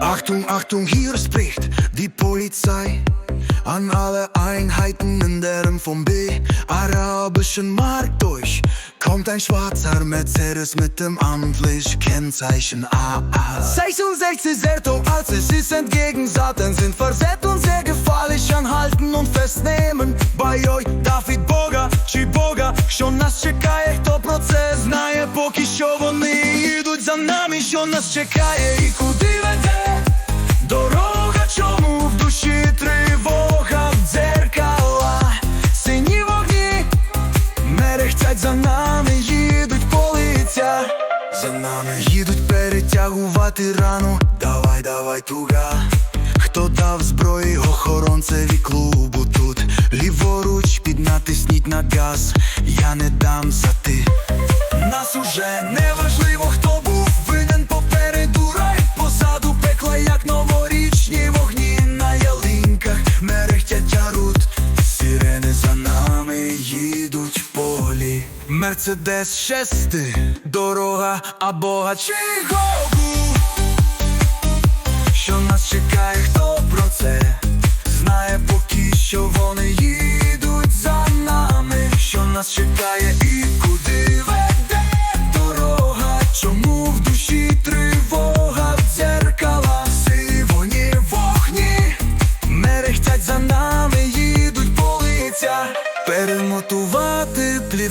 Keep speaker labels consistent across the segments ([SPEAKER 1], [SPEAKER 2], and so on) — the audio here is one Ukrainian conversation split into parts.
[SPEAKER 1] Achtung, Achtung, hier spricht die Polizei an alle Einheiten in deren vom B arabischen Markt durch. Kommt ein schwarzer Mercedes mit dem amtlich Kennzeichen AA. 66 Serto, als es ist entgegen Satan, sind versetzt und sehr gefährlich anhalten und festnehmen. Bei euch David Bogen. Що нас чекає і куди веде дорога, чому в душі тривога в дзеркала, сині вогні мерехтять за нами, їдуть полиця, за нами їдуть перетягувати рану. Давай, давай, туга. Хто дав зброї охоронцеві клубу тут? Ліворуч піднатисніть на газ, я не дам за ти. Нас уже не важливо, Мерседес шести, дорога або чи Гогу що нас чекає, хто про це? Знає поки що вони їдуть за нами, що нас чекає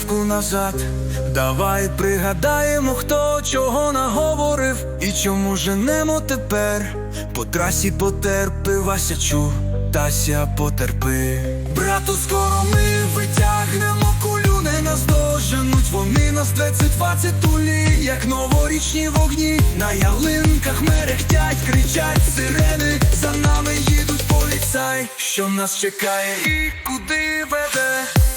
[SPEAKER 1] плівку назад. Давай пригадаємо, хто чого наговорив і чому женемо тепер. По трасі потерпи, Вася чув, Тася потерпи. Брату, скоро ми витягнемо кулю, не нас доженуть вони нас 2020 тулі, як новорічні вогні. На ялинках мерехтять, кричать сирени, за нами їдуть поліцай, що нас чекає і куди веде.